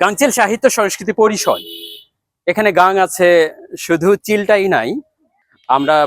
গাংচিল সাহিত্য সংস্কৃতি পরিষদ। এখানে গাং আছে শুধু চিলটাই নাই আমরা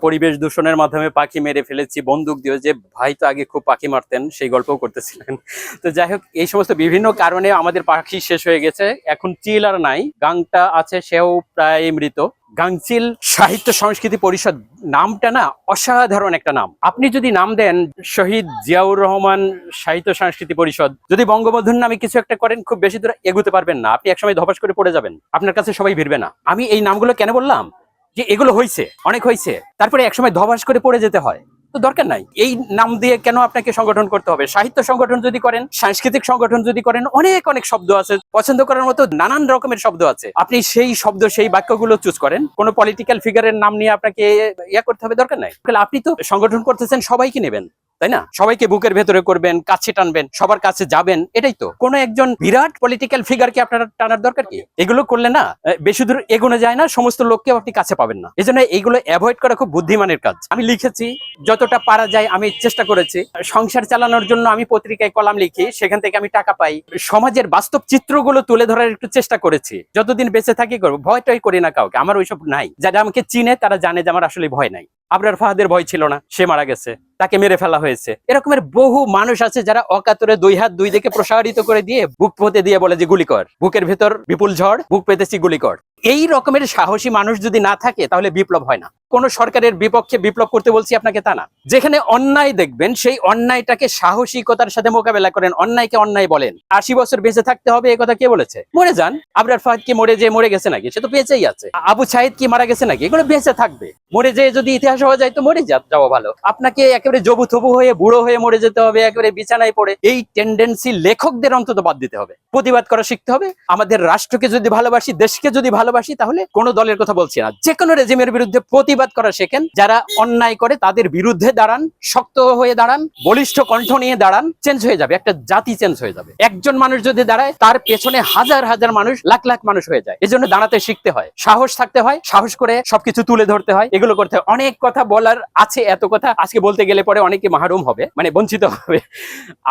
পরিবেশ দূষণের মাধ্যমে পাখি মেরে ফেলেছি, বন্দুক দিয়ে। যে ভাই তো আগে খুব পাখি মারতেন, সেই গল্পও করতেছিলেন। তো যাই হোক, এই সমস্ত বিভিন্ন কারণে আমাদের পাখি শেষ হয়ে গেছে। এখন চিল আর নাই, গাংটা আছে, সেও প্রায় মৃত। গাংচিল সাহিত্য সংস্কৃতি পরিষদ, নামটা না অসাধারণ একটা নাম। আপনি যদি নাম দেন, শহীদ জিয়াউর রহমান সাহিত্য সংস্কৃতি পরিষদ, যদি বঙ্গবন্ধুর নামে কিছু একটা করেন, খুব বেশি দূর এগুতে পারবেন না। আপনি একসময় ধপাস করে পড়ে যাবেন। আপনার কাছে সবাই ভিড়বে না। আমি এই নামগুলো কেন বললাম? যে এগুলো হয়েছে অনেক হয়েছে তারপরে একসময় ধবাস করে পড়ে যেতে হয়। তো দরকার নাই। এই নাম দিয়ে কেন আপনাকে সংগঠন করতে হবে? সাহিত্য সংগঠন যদি করেন, সাংস্কৃতিক সংগঠন যদি করেন, অনেক অনেক শব্দ আছে। পছন্দ করার মতো নানান রকমের শব্দ আছে। আপনি সেই শব্দ, সেই বাক্যগুলো চুজ করেন। কোনো পলিটিক্যাল ফিগারের নাম নিয়ে আপনাকে ইয়া করতে হবে, দরকার নাই। আপনি তো সংগঠন করতেছেন, সবাইকে নেবেন। তাই না? সবাইকে বুকের ভেতরে করবেন, কাছে টানবেন, সবার কাছে যাবেন, এটাই তো। কোনো একজন বিরাট পলিটিক্যাল ফিগারকে আপনার টানার দরকার কি? এগুলো করলে না বেশি দূর এগোনো যায় না, সমস্ত লোককেও আপনি কাছে পাবেন না। এই জন্য এইগুলো অ্যাভয়েড করা খুব বুদ্ধিমানের কাজ। আমি লিখেছি, যতটা পারা যায় আমি চেষ্টা করেছি। সংসার চালানোর জন্য আমি পত্রিকায় কলাম লিখি, সেখান থেকে আমি টাকা পাই। সমাজের বাস্তব চিত্রগুলো তুলে ধরার একটু চেষ্টা করেছি। যতদিন বেঁচে থাকি করব, ভয়টাই করি না কাউকে। আমার ওইসব নাই। যারা আমাকে চিনে, তারা জানে যে আমার আসলে ভয় নাই। আবরার ফাহাদের ভয় ছিল না, সে মারা গেছে, তাকে মেরে ফেলা হয়েছে। এরকমের বহু মানুষ আছে যারা অকাতরে দুই হাত দুই দিকে প্রসারিত করে দিয়ে বুক পতে দিয়ে বলে যে গুলি কর। বুকের ভেতর বিপুল ঝড়, বুক পেতেছি গুলি কর। এই রকমের সাহসী মানুষ যদি না থাকে, তাহলে বিপ্লব হয় না। কোন সরকারের বিপক্ষে বিপ্লব করতে বলছি আপনাকে তা না। যেখানে অন্যায় দেখবেন, সেই অন্যায়টাকে সাহসিকতার সাথে মোকাবেলা করেন, অন্যায়কে অন্যায় বলেন। আশি বছর বেঁচে থাকতে হবে এই কথা কে বলেছে? মরে যান। আবরার ফাহাদ কি মরে যে মরে গেছে নাকি? সে তো বেঁচেই আছে। আবু সাইদ কি মারা গেছে নাকি? এগুলো বেঁচে থাকবে। মরে যেয়ে যদি ইতিহাস হওয়া যায়, তো মরে যাওয়া ভালো। আপনাকে একেবারে জবু থবু হয়ে, বুড়ো হয়ে মরে যেতে হবে, একেবারে বিছানায় পড়ে। এই টেন্ডেন্সি লেখকদের অন্তত বাদ দিতে হবে। প্রতিবাদ করা শিখতে হবে। আমাদের রাষ্ট্রকে যদি ভালোবাসি, দেশকে যদি ভালোবাসি, তাহলে কোনো দলের কথা বলছি না। যে কোনো রেজিমের বিরুদ্ধে প্রতিবাদ করা শেখেন। যারা অন্যায় করে তাদের বিরুদ্ধে দাঁড়ান, শক্ত হয়ে দাঁড়ান, বলিষ্ঠ কণ্ঠ নিয়ে দাঁড়ান চেঞ্জ হয়ে যাবে, একটা জাতি চেঞ্জ হয়ে যাবে। একজন মানুষ যদি দাঁড়ায়, তার পেছনে হাজার হাজার মানুষ, লাখ লাখ মানুষ হয়ে যায়। এজন্য দাঁড়াতে শিখতে হয়। সাহস থাকতে হয়, সাহস করে সবকিছু তুলে ধরতে হয়। এগুলো করতে অনেক কথা বলার আছে, এত কথা। আজকে বলতে গেলে পরে অনেকে মাহরুম হবে মানে বঞ্চিত হবে।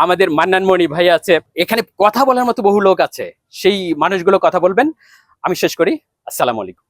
আমাদের মান্নান মণি ভাই আছে, এখানে কথা বলার মতো বহু লোক আছে। সেই মানুষগুলো কথা বলবেন। আমি শেষ করি আসসালামু আলাইকুম।